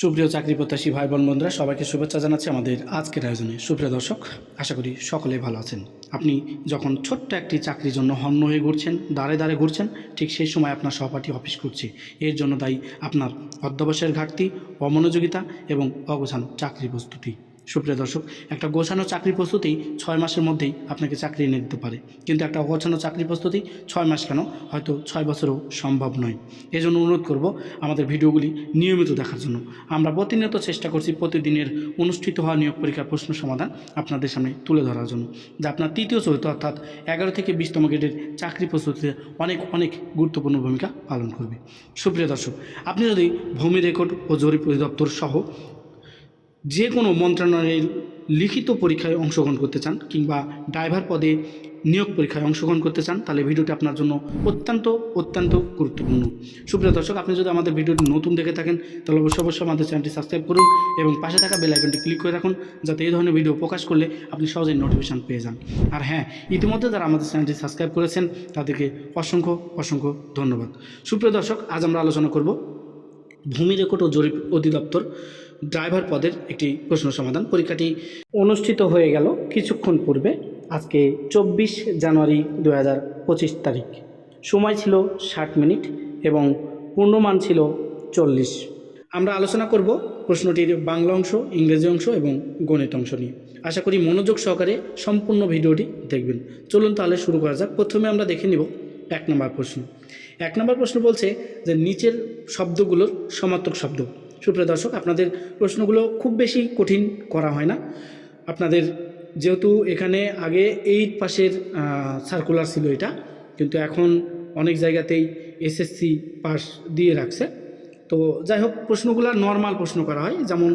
সুপ্রিয় চাকরি প্রত্যাশী ভাই বোন বন্ধুরা, সবাইকে শুভেচ্ছা জানাচ্ছি আমাদের আজকের আয়োজনে। সুপ্রিয় দর্শক, আশা করি সকলেই ভালো আছেন। আপনি যখন ছোট্ট একটি চাকরির জন্য হন্য হয়ে ঘুরছেন দাঁড়ে দাঁড়ে ঘুরছেন, ঠিক সেই সময় আপনার সহপাঠী অফিস করছে এর জন্য দায়ী আপনার অধ্যবসায়ের ঘাটতি, অমনোযোগিতা এবং অগোছানো চাকরি প্রস্তুতি। সুপ্রিয় দর্শক, একটা গোছানো চাকরি প্রস্তুতি ছয় মাসের মধ্যেই আপনাকে চাকরি এনে দিতে পারে। কিন্তু একটা অগোছানো চাকরি প্রস্তুতি ছয় মাস কেন? হয়তো ছয় বছরও সম্ভব নয়। এজন্য অনুরোধ করব আমাদের ভিডিওগুলি নিয়মিত দেখার জন্য। আমরা প্রতিনিয়ত চেষ্টা করছি প্রতিদিনের অনুষ্ঠিত হওয়া নিয়োগ পরীক্ষার প্রশ্ন সমাধান আপনাদের সামনে তুলে ধরার জন্য, যা আপনার তৃতীয় চরিত্র অর্থাৎ এগারো থেকে বিশতম গ্রেডের চাকরি প্রস্তুতিতে অনেক অনেক গুরুত্বপূর্ণ ভূমিকা পালন করবে। সুপ্রিয় দর্শক, আপনি যদি ভূমি রেকর্ড ও জরিপ অধিদপ্তর সহ যে কোনো মন্ত্রণালয়ের লিখিত পরীক্ষায় অংশগ্রহণ করতে চান কিংবা ড্রাইভার পদে নিয়োগ পরীক্ষায় অংশগ্রহণ করতে চান, তাহলে ভিডিওটি আপনার জন্য অত্যন্ত অত্যন্ত গুরুত্বপূর্ণ। সুপ্রিয় দর্শক, আপনি যদি আমাদের ভিডিওটি নতুন দেখে থাকেন, তাহলে অবশ্যই অবশ্যই আমাদের চ্যানেলটি সাবস্ক্রাইব করুন এবং পাশে থাকা বেল আইকনটি ক্লিক করে রাখুন, যাতে এই ধরনের ভিডিও প্রকাশ করলে আপনি সহজেই নোটিফিকেশান পেয়ে যান। আর হ্যাঁ ইতিমধ্যে যারা আমাদের চ্যানেলটি সাবস্ক্রাইব করেছেন, তাদেরকে অসংখ্য অসংখ্য ধন্যবাদ। সুপ্রিয় দর্শক, আজ আমরা আলোচনা করব ভূমি রেকর্ড ও জরিপ অধিদপ্তর ড্রাইভার পদের একটি প্রশ্ন সমাধান পরীক্ষাটি অনুষ্ঠিত হয়ে গেল কিছুক্ষণ পূর্বে, আজকে চব্বিশ জানুয়ারি দু হাজার পঁচিশ তারিখ। সময় ছিল ষাট মিনিট এবং পূর্ণমান ছিল চল্লিশ। আমরা আলোচনা করব প্রশ্নটির বাংলা অংশ, ইংরেজি অংশ এবং গণিত অংশ নিয়ে। আশা করি মনোযোগ সহকারে সম্পূর্ণ ভিডিওটি দেখবেন। চলুন তাহলে শুরু করা যাক। প্রথমে আমরা দেখে নিব এক নম্বর প্রশ্ন। এক নম্বর প্রশ্ন বলছে যে নিচের শব্দগুলোর সমার্থক শব্দ। সুপ্রিয় দর্শক, আপনাদের প্রশ্নগুলো খুব বেশি কঠিন করা হয় না। আপনাদের যেহেতু এখানে আগে এইট পাশের সার্কুলার ছিল এটা, কিন্তু এখন অনেক জায়গাতেই এসএসসি পাস দিয়ে রাখছে। তো যাই হোক, প্রশ্নগুলো নর্মাল প্রশ্ন করা হয়। যেমন,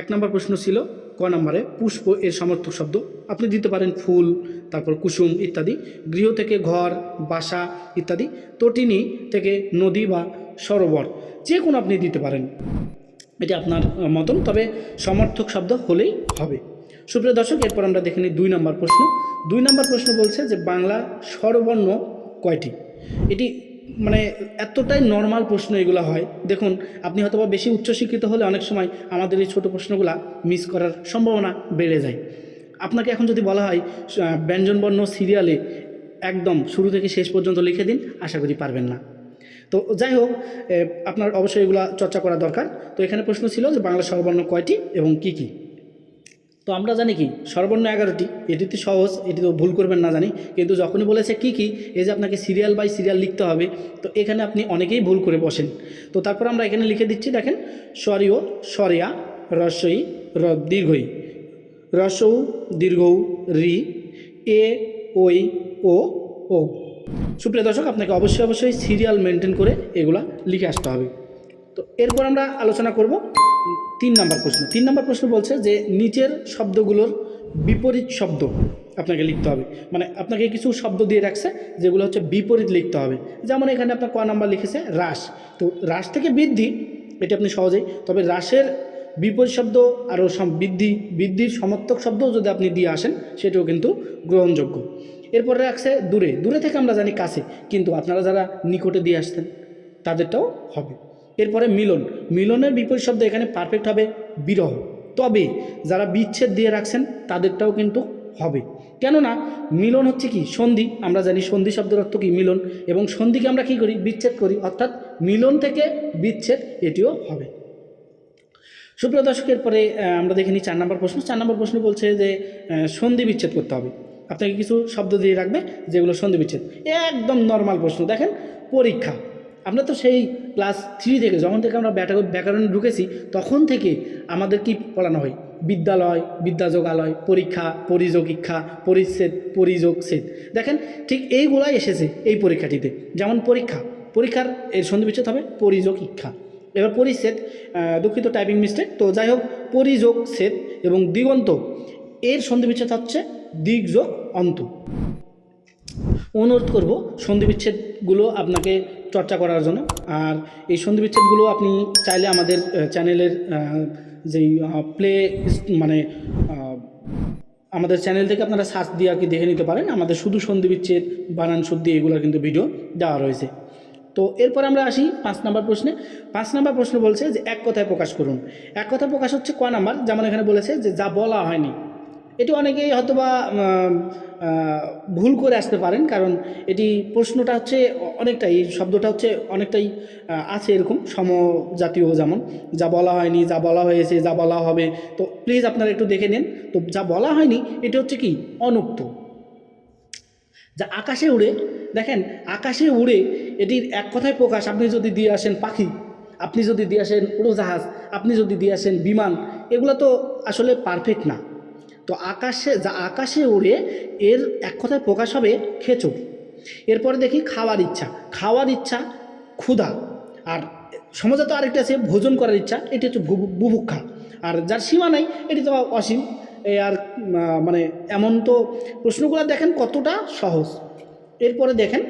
এক নম্বর প্রশ্ন ছিল, ক নম্বরে পুষ্প এর সমর্থক শব্দ। আপনি দিতে পারেন ফুল, তারপর কুসুম ইত্যাদি। গৃহ থেকে ঘর, বাসা ইত্যাদি। তটিনী থেকে নদী বা সরোবর যে কোনো আপনি দিতে পারেন। এটি আপনার মতন, তবে সমর্থক শব্দ হলেই হবে। সুপ্রিয় দর্শক, এরপর আমরা দেখে নিই দুই নম্বর প্রশ্ন। দুই নম্বর প্রশ্ন বলছে যে বাংলা স্বরবর্ণ কয়টি? এটি মানে এতটাই নর্মাল প্রশ্ন এগুলো হয়। দেখুন, আপনি হয়তো বা বেশি উচ্চশিক্ষিত হলে অনেক সময় আমাদের এই ছোটো প্রশ্নগুলো মিস করার সম্ভাবনা বেড়ে যায়। আপনাকে এখন যদি বলা হয় ব্যঞ্জনবর্ণ সিরিয়ালে একদম শুরু থেকে শেষ পর্যন্ত লিখে দিন, আশা করি পারবেন না। তো যাই হোক আপনার অবশ্যই এগুলো চর্চা করা দরকার। তো এখানে প্রশ্ন ছিল যে বাংলা সর্বর্ণ কয়টি এবং কি কি? তো আমরা জানি কি সর্বর্ণ এগারোটি। এটি তো সহজ, এটি তো ভুল করবেন না জানি। কিন্তু যখনই বলেছে কি কি, এই যে আপনাকে সিরিয়াল বাই সিরিয়াল লিখতে হবে, তো এখানে আপনি অনেকেই ভুল করে বসেন। তো তারপর আমরা এখানে লিখে দিচ্ছি, দেখেন স্বরীয় স্বরেয়া রস্বই র দীর্ঘই। রসৌ দীর্ঘৌ রি, এ ওই ও ও। সুপ্রিয় দর্শক, আপনাকে অবশ্যই অবশ্যই সিরিয়াল মেনটেন করে এগুলা লিখে আসতে হবে। তো এরপর আমরা আলোচনা করব তিন নম্বর প্রশ্ন। তিন নম্বর প্রশ্ন বলছে যে, নিচের শব্দগুলোর বিপরীত শব্দ আপনাকে লিখতে হবে। মানে আপনাকে কিছু শব্দ দিয়ে রাখছে, যেগুলো হচ্ছে বিপরীত লিখতে হবে। যেমন এখানে আপনার ক নাম্বার লিখেছে, হ্রাস। তো হ্রাস থেকে বৃদ্ধি, এটি আপনি সহজেই, তবে হ্রাসের বিপরীত শব্দ আরও বৃদ্ধি বৃদ্ধির সমর্থক শব্দও যদি আপনি দিয়ে আসেন, সেটাও কিন্তু গ্রহণযোগ্য। এরপরে রাখছে দূরে। দূরে থেকে আমরা জানি কাছে, কিন্তু আপনারা যারা নিকটে দিয়ে আসতেন তাদেরটাও হবে। এরপরে মিলন। মিলনের বিপরীত শব্দ এখানে পারফেক্ট হবে বিরহ। তবে যারা বিচ্ছেদ দিয়ে রাখছেন, তাদেরটাও কিন্তু হবে। কেননা মিলন হচ্ছে কি? সন্ধি। আমরা জানি সন্ধি শব্দের অর্থ কি? মিলন। এবং সন্ধিকে আমরা কি করি? বিচ্ছেদ করি। অর্থাৎ মিলন থেকে বিচ্ছেদ, এটিও হবে। সুপ্রিয় দর্শকের পরে আমরা দেখে নিই চার নম্বর প্রশ্ন। চার নম্বর প্রশ্ন বলছে যে সন্ধি বিচ্ছেদ করতে হবে। আপনাকে কিছু শব্দ দিয়ে রাখবে যেগুলো সন্ধি বিচ্ছেদ একদম নর্মাল প্রশ্ন। দেখেন, পরীক্ষা। আমরা তো সেই ক্লাস থ্রি থেকে, যখন থেকে আমরা ব্যাটা- ব্যাকরণে ঢুকেছি, তখন থেকে আমাদের কি পড়ানো হয়? বিদ্যালয়, বিদ্যাযোগালয়, পরীক্ষা পরিযোগ ইক্ষা পরিচ্ছেদ পরিযোগ ছেদ দেখেন, ঠিক এইগুলাই এসেছে এই পরীক্ষাটিতে। যেমন পরীক্ষা। পরীক্ষার এর সন্ধি বিচ্ছেদ হবে পরিযোগ ইক্ষা এবার পরিচ্ছেদ দুঃখিত টাইপিং মিস্টেক তো যাই হোক পরিযোগ ছেদ এবং দিগন্ত। এর সন্ধি বিচ্ছেদ হচ্ছে দিগযোগ অন্ত। অনুরোধ করব সন্ধি বিচ্ছেদগুলো আপনাকে চর্চা করার জন্য। আর এই সন্ধি বিচ্ছেদগুলো আপনি চাইলে আমাদের চ্যানেলের যেই প্লে মানে আমাদের চ্যানেল থেকে আপনারা সার্চ দিয়ে আর কি দেখে নিতে পারেন। আমাদের শুধু সন্ধি বিচ্ছেদ বানান শুদ্ধি এগুলোর কিন্তু ভিডিও দেওয়া রয়েছে। তো এরপর আমরা আসি পাঁচ নাম্বার প্রশ্নে। পাঁচ নাম্বার প্রশ্ন বলছে যে এক কথায় প্রকাশ করুন। এক কথায় প্রকাশ হচ্ছে ক নাম্বার, যেমন এখানে বলেছে যে যা বলা হয়নি। এটি অনেকেই হয়তো বা ভুল করে আসতে পারেন, কারণ এটি প্রশ্নটা হচ্ছে অনেকটাই এই শব্দটা হচ্ছে অনেকটাই আছে এরকম সমজাতীয় যেমন, যা বলা হয়নি, যা বলা হয়েছে, যা বলা হবে। তো প্লিজ আপনারা একটু দেখে নিন। তো যা বলা হয়নি, এটা হচ্ছে কি? অনুক্ত। যা আকাশে উড়ে, দেখেন, আকাশে উড়ে এটির এক কথায় প্রকাশ, আপনি যদি দিয়ে আসেন পাখি, আপনি যদি দিয়ে আসেন উড়োজাহাজ, আপনি যদি দিয়ে আসেন বিমান, এগুলো তো আসলে পারফেক্ট না। তো আকাশে, যা আকাশে উড়ে এর এক কথায় প্রকাশ হবে খেচুর এরপরে দেখি খাওয়ার ইচ্ছা। খাওয়ার ইচ্ছা ক্ষুধা। আর সমাজত আরেকটা আছে, ভোজন করার ইচ্ছা। এটি হচ্ছে বুভুক্ষা আর যার সীমা নাই, এটি তো অসীম। আর মানে এমন তো প্রশ্নগুলো দেখেন কতটা সহজ। এরপরে দেখেন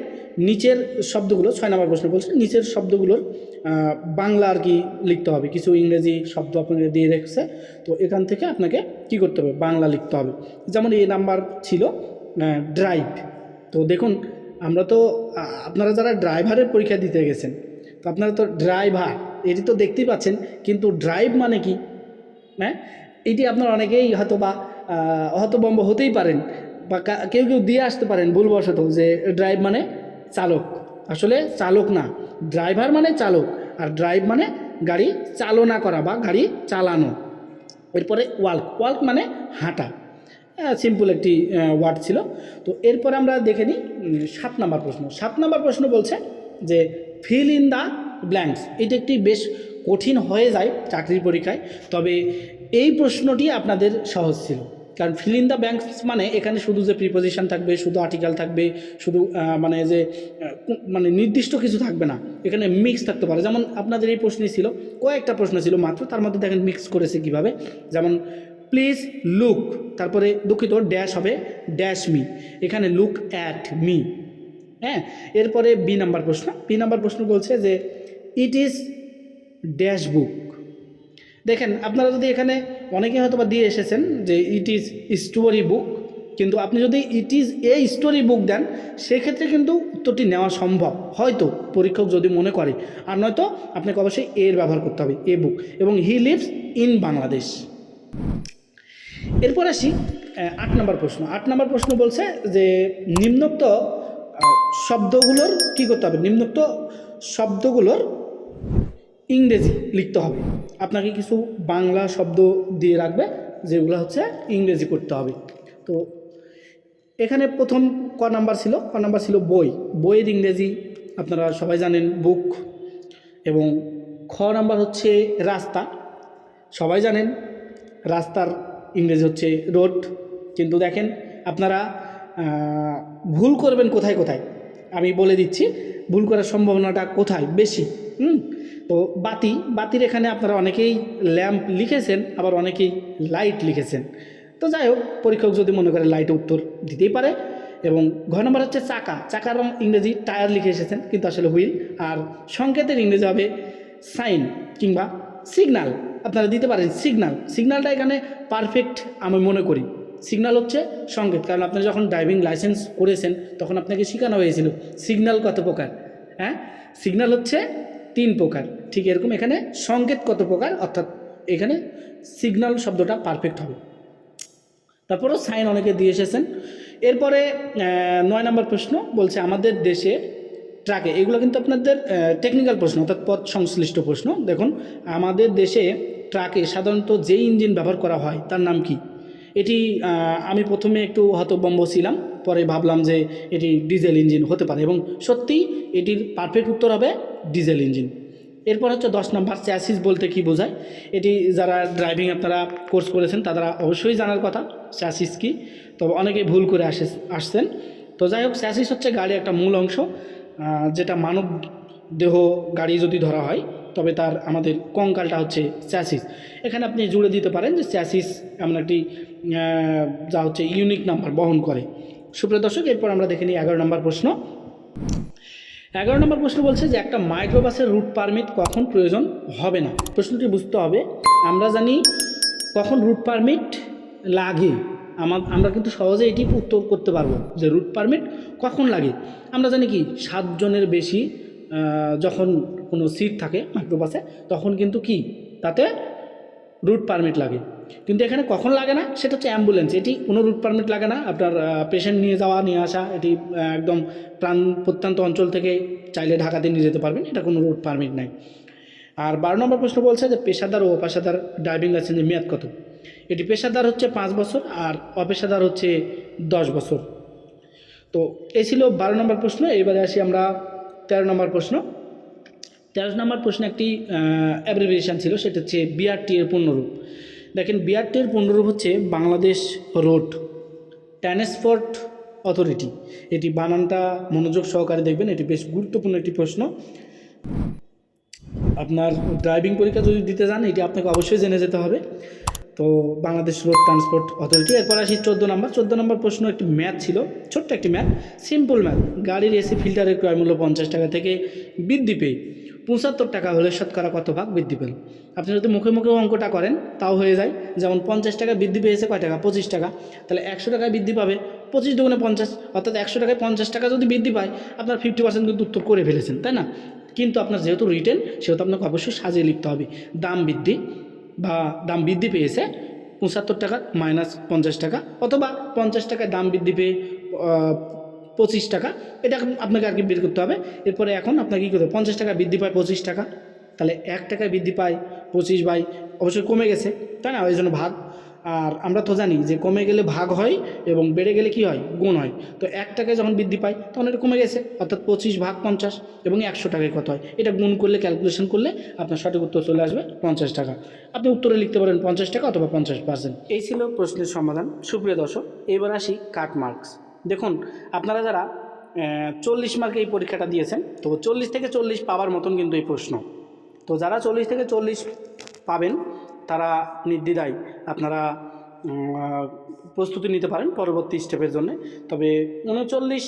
নিচের শব্দগুলো, ছয় নম্বর প্রশ্ন বলছে, নিচের শব্দগুলোর বাংলা আর কি লিখতে হবে। কিছু ইংরেজি শব্দ আপনাকে দিয়ে রেখেছে, তো এখান থেকে আপনাকে কি করতে হবে? বাংলা লিখতে হবে। যেমন এই নাম্বার ছিল ড্রাইভ তো দেখুন, আমরা তো আপনারা যারা ড্রাইভারের পরীক্ষা দিতে গেছেন, তো আপনারা তো ড্রাইভার এটি তো দেখতেই পাচ্ছেন, কিন্তু ড্রাইভ মানে কি? হ্যাঁ? এটি আপনার অনেকেই হয়তো বা হতবম্ব হতেই পারেন, বা কেউ কেউ দিয়ে আসতে পারেন ভুলবশত, যে ড্রাইভ মানে চালক। আসলে চালক না ড্রাইভার মানে চালক, আর ড্রাইভ মানে গাড়ি চালনা করা বা গাড়ি চালানো। এরপরে ওয়াল্ক ওয়াল্ক মানে হাঁটা। সিম্পল একটি ওয়ার্ড ছিল। তো এরপরে আমরা দেখে নিই সাত নাম্বার প্রশ্ন। সাত নাম্বার প্রশ্ন বলছে যে ফিল ইন দ্য ব্ল্যাঙ্কস এটা একটি বেশ কঠিন হয়ে যায় চাকরির পরীক্ষায়, তবে এই প্রশ্নটি আপনাদের সহজ ছিল। কারণ ফিল ইন দ্য ব্যাঙ্কস মানে এখানে শুধু যে প্রিপোজিশন থাকবে, শুধু আর্টিকেল থাকবে, শুধু মানে যে মানে নির্দিষ্ট কিছু থাকবে না। এখানে মিক্স থাকতে পারে। যেমন আপনাদের এই প্রশ্নই ছিল, কয়েকটা প্রশ্ন ছিল মাত্র, তার মধ্যে দেখেন মিক্স করেছে কীভাবে। যেমন প্লিজ লুক তারপরে দুঃখিত ড্যাশ হবে ড্যাশ মি এখানে লুক অ্যাট মি হ্যাঁ? এরপরে বি নাম্বার প্রশ্ন। বি নাম্বার প্রশ্ন বলছে যে ইট ইজ ড্যাশ বুক দেখেন, আপনারা যদি এখানে অনেকে হয়তো বা দিয়ে এসেছেন যে ইট ইজ স্টোরি বুক কিন্তু আপনি যদি it is a story book দেন, সেক্ষেত্রে কিন্তু উত্তরটি নেওয়া সম্ভব। হয়তো পরীক্ষক যদি মনে করে, আর নয়তো আপনাকে অবশ্যই এর ব্যবহার করতে হবে এ বুক এবং হি লিভস ইন বাংলাদেশ এরপর আসি আট নম্বর প্রশ্ন। আট নম্বর প্রশ্ন বলছে যে নিম্নোক্ত শব্দগুলোর কি করতে হবে? নিম্নোক্ত শব্দগুলোর ইংরেজি লিখতে হবে। আপনাকে কিছু বাংলা শব্দ দিয়ে রাখবে, যেগুলো হচ্ছে ইংরেজি করতে হবে। তো এখানে প্রথম ক নাম্বার ছিল, ক নাম্বার ছিল বই। বইয়ের ইংরেজি আপনারা সবাই জানেন, বুক। এবং খ নাম্বার হচ্ছে রাস্তা। সবাই জানেন, রাস্তার ইংরেজি হচ্ছে রোড। কিন্তু দেখেন, আপনারা ভুল করবেন কোথায় কোথায়? আমি বলে দিচ্ছি, ভুল করার সম্ভাবনাটা কোথায়? বেশি, হুম? তো বাতি, বাতির এখানে আপনারা অনেকেই ল্যাম্প লিখেছেন, আবার অনেকেই লাইট লিখেছেন। তো যাই হোক, পরীক্ষক যদি মনে করে লাইটে উত্তর দিতেই পারে। এবং ঘ নম্বর হচ্ছে চাকা। চাকার রং ইংরেজি টায়ার লিখে এসেছেন, কিন্তু আসলে হুইল। আর সংকেতের ইংরেজি হবে সাইন কিংবা সিগনাল। আপনারা দিতে পারেন সিগনাল। সিগনালটা এখানে পারফেক্ট আমি মনে করি। সিগনাল হচ্ছে সংকেত। কারণ আপনি যখন ড্রাইভিং লাইসেন্স করেছেন, তখন আপনাকে শেখানো হয়েছিল সিগনাল কত প্রকার হ্যাঁ? সিগনাল হচ্ছে তিন প্রকার। ঠিক এরকম এখানে সংকেত কত প্রকার? অর্থাৎ এখানে সিগনাল শব্দটা পারফেক্ট হবে। তারপরেও সাইন অনেকে দিয়ে এসেছেন। এরপরে নয় নম্বর প্রশ্ন বলছে, আমাদের দেশে ট্রাকে এগুলো কিন্তু আপনাদের টেকনিক্যাল প্রশ্ন, অর্থাৎ পথ সংশ্লিষ্ট প্রশ্ন। দেখুন, আমাদের দেশে ট্রাকে সাধারণত যেই ইঞ্জিন ব্যবহার করা হয়, তার নাম কি? এটি আমি প্রথমে একটু হতবম্ব ছিলাম। পরে ভাবলাম যে এটি ডিজেল ইঞ্জিন হতে পারে এবং সত্যিই এটির পারফেক্ট উত্তর হবে ডিজেল ইঞ্জিন। এরপর হচ্ছে দশ নম্বর চ্যাসিস বলতে কি বোঝায়? এটি যারা ড্রাইভিং আপনারা কোর্স করেছেন, তারা অবশ্যই জানার কথা চ্যাসিস কি? তবে অনেকেই ভুল করে আসে, আসছেন। তো যাই হোক চ্যাসিস হচ্ছে গাড়ির একটা মূল অংশ যেটা মানব দেহ গাড়ি যদি ধরা হয়, তবে তার আমাদের কঙ্কালটা হচ্ছে চ্যাসিস এখানে আপনি জুড়ে দিতে পারেন যে চ্যাসিস এমন একটি যা হচ্ছে ইউনিক নাম্বার বহন করে। সুপ্রিয় দর্শক, এরপর আমরা দেখে নিই এগারো নম্বর প্রশ্ন। এগারো নম্বর প্রশ্ন বলছে যে, একটা মাইক্রোবাসের রুট পারমিট কখন প্রয়োজন হবে না? প্রশ্নটি বুঝতে হবে। আমরা জানি কখন রুট পারমিট লাগে। আমার আমরা কিন্তু সহজে এটি উত্তর করতে পারব যে, রুট পারমিট কখন লাগে। আমরা জানি কি, সাতজনের বেশি যখন কোনো সিট থাকে মাইক্রোবাসে, তখন কিন্তু কি, তাতে রুট পারমিট লাগে। কিন্তু এখানে কখন লাগে না? সেটা হচ্ছে অ্যাম্বুলেন্স এটি কোনো রুট পারমিট লাগে না। আপনার পেশেন্ট নিয়ে যাওয়া, নিয়ে আসা, এটি একদম প্রাণ প্রত্যন্ত অঞ্চল থেকে চাইলে ঢাকাতে নিয়ে যেতে পারবেন। এটা কোনো রুট পারমিট নাই। আর বারো নম্বর প্রশ্ন বলছে যে পেশাদার ও অপেশাদার ড্রাইভিং লাইসেন্সের মেয়াদ কত? এটি পেশাদার হচ্ছে পাঁচ বছর আর অপেশাদার হচ্ছে দশ বছর। তো এই ছিল বারো নম্বর প্রশ্ন। এবারে আসি আমরা তেরো নম্বর প্রশ্ন। তেরো নম্বর প্রশ্নে একটি অ্যাব্রিভিয়েশান ছিল, সেটা হচ্ছে বিআরটি এর পূর্ণরূপ। দেখেন বিআরটি এর পূর্ণরূপ হচ্ছে বাংলাদেশ রোড ট্রান্সপোর্ট অথরিটি। এটি বানানটা মনোযোগ সহকারে দেখবেন, এটি বেশ গুরুত্বপূর্ণ একটি প্রশ্ন। আপনার ড্রাইভিং পরীক্ষা যদি দিতে যান, এটি আপনাকে অবশ্যই জেনে যেতে হবে। তো বাংলাদেশ রোড ট্রান্সপোর্ট অথরিটি। এরপর আসি চোদ্দ নম্বর। চোদ্দ নম্বর প্রশ্ন, একটি ম্যাথ ছিল, ছোট্ট একটি ম্যাথ সিম্পল ম্যাথ। গাড়ির এসি ফিল্টারের ক্রয় মূল্য পঞ্চাশ টাকা থেকে বৃদ্ধি পেয়ে পঁচাত্তর টাকা হলে শতকরা কত ভাগ বৃদ্ধি পেল? আপনি যদি মুখে মুখে অঙ্কটা করেন, তাও হয়ে যায়। যেমন পঞ্চাশ টাকা বৃদ্ধি পেয়েছে কয় টাকা? পঁচিশ টাকা। তাহলে একশো টাকায় বৃদ্ধি পাবে পঁচিশ দুগুণে পঞ্চাশ, অর্থাৎ একশো টাকায় পঞ্চাশ টাকা যদি বৃদ্ধি পায়, আপনার ফিফটি পার্সেন্ট কিন্তু উত্তর করে ফেলেছেন, তাই না? কিন্তু আপনার যেহেতু রিটেন সেহেতু আপনাকে অবশ্যই সাজিয়ে লিখতে হবে। দাম বৃদ্ধি বা দাম বৃদ্ধি পেয়েছে, পঁচাত্তর টাকা মাইনাস পঞ্চাশ টাকা অথবা পঞ্চাশ টাকায় দাম বৃদ্ধি পেয়ে পঁচিশ টাকা, এটা আপনাকে আর কি বের করতে হবে। এরপরে এখন আপনাকে কী করতে হবে? পঞ্চাশ টাকা বৃদ্ধি পায় পঁচিশ টাকা। তাহলে এক টাকায় বৃদ্ধি পায় পঁচিশ বাই, অবশ্যই কমে গেছে, তাই না? ওই জন্য ভাগ। আর আমরা তো জানি যে কমে গেলে ভাগ হয় এবং বেড়ে গেলে কি হয়? গুণ হয়। তো এক টাকায় যখন বৃদ্ধি পায়, তখন এটা কমে গেছে। অর্থাৎ পঁচিশ ভাগ পঞ্চাশ এবং একশো টাকায় কত হয়? এটা গুণ করলে ক্যালকুলেশন করলে আপনার সঠিক উত্তর চলে আসবে পঞ্চাশ টাকা। আপনি উত্তরে লিখতে পারেন পঞ্চাশ টাকা অথবা পঞ্চাশ পার্সেন্ট এই ছিল প্রশ্নের সমাধান। সুপ্রিয় দর্শক, এবার আসি কাট মার্কস দেখুন, আপনারা যারা চল্লিশ মার্কে এই পরীক্ষাটা দিয়েছেন, তো চল্লিশ থেকে চল্লিশ পাওয়ার মতন কিন্তু এই প্রশ্ন। তো যারা চল্লিশ থেকে চল্লিশ পাবেন তারা নির্দ্বিধায় আপনারা প্রস্তুতি নিতে পারেন পরবর্তী স্টেপের জন্য। তবে উনচল্লিশ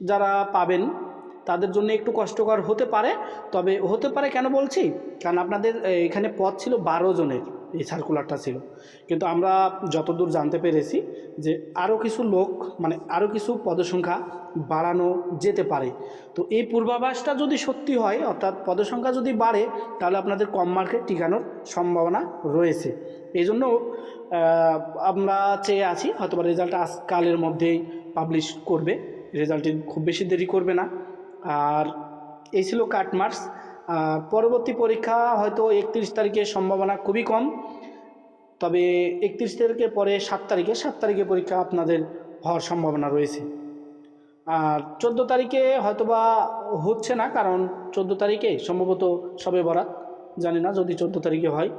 যারা পাবেন, তাদের জন্য একটু কষ্টকর হতে পারে। তবে হতে পারে কেন বলছি? কারণ আপনাদের এখানে পথ ছিল বারো জনের। এই সার্কুলারটা ছিল। কিন্তু আমরা যতদূর জানতে পেরেছি যে আরও কিছু লোক মানে আরও কিছু পদসংখ্যা বাড়ানো যেতে পারে। তো এই পূর্বাভাসটা যদি সত্যি হয়, অর্থাৎ পদসংখ্যা যদি বাড়ে, তাহলে আপনাদের কম মার্কে টিকানোর সম্ভাবনা রয়েছে। এই জন্য আমরা চেয়ে আছি হয়তো রেজাল্ট আজকালের মধ্যেই পাবলিশ করবে। রেজাল্টটি খুব বেশি দেরি করবে না। আর এই ছিল কাট মার্কস পরবর্তী পরীক্ষা হয়তো একত্রিশ তারিখের সম্ভাবনা খুবই কম। তবে একত্রিশ তারিখের পরে সাত তারিখে সাত তারিখে পরীক্ষা আপনাদের হওয়ার সম্ভাবনা রয়েছে। আর চোদ্দ তারিখে হয়তোবা হচ্ছে না, কারণ চোদ্দ তারিখে সম্ভবত সবে বরাত। জানি না যদি চোদ্দ তারিখে হয়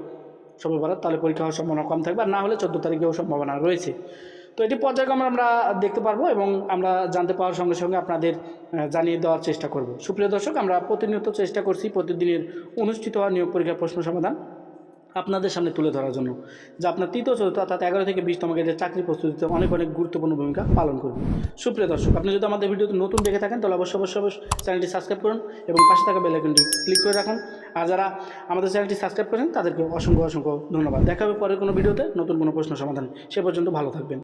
সবে বরাত, তাহলে পরীক্ষা হওয়ার সম্ভাবনা কম থাকবে, আর না হলে চোদ্দ তারিখেও সম্ভাবনা রয়েছে। তো এটি পর্যায়ক্রমে আমরা দেখতে পারব এবং আমরা জানতে পাওয়ার সঙ্গে সঙ্গে আপনাদের জানিয়ে দেওয়ার চেষ্টা করব। সুপ্রিয় দর্শক, আমরা প্রতিনিয়ত চেষ্টা করছি প্রতিদিনের অনুষ্ঠিত হওয়া নিয়োগ পরীক্ষার প্রশ্ন সমাধান আপনাদের সামনে তুলে ধরার জন্য, যা আপনার তৃতীয় চতুর্থ অর্থাৎ এগারো থেকে বিশতম গ্রেডের চাকরি প্রস্তুতিতে অনেক অনেক গুরুত্বপূর্ণ ভূমিকা পালন করবে। সুপ্রিয় দর্শক, আপনি যদি আমাদের ভিডিওতে নতুন দেখে থাকেন, তাহলে অবশ্যই অবশ্যই অবশ্যই চ্যানেলটি সাবস্ক্রাইব করুন এবং পাশে থাকা বেল আইকনটি ক্লিক করে রাখুন। আর যারা আমাদের চ্যানেলটি সাবস্ক্রাইব করেন, তাদেরকে অসংখ্য অসংখ্য ধন্যবাদ। দেখা হবে পরের কোনো ভিডিওতে নতুন কোনো প্রশ্ন সমাধান। সে পর্যন্ত ভালো থাকবেন।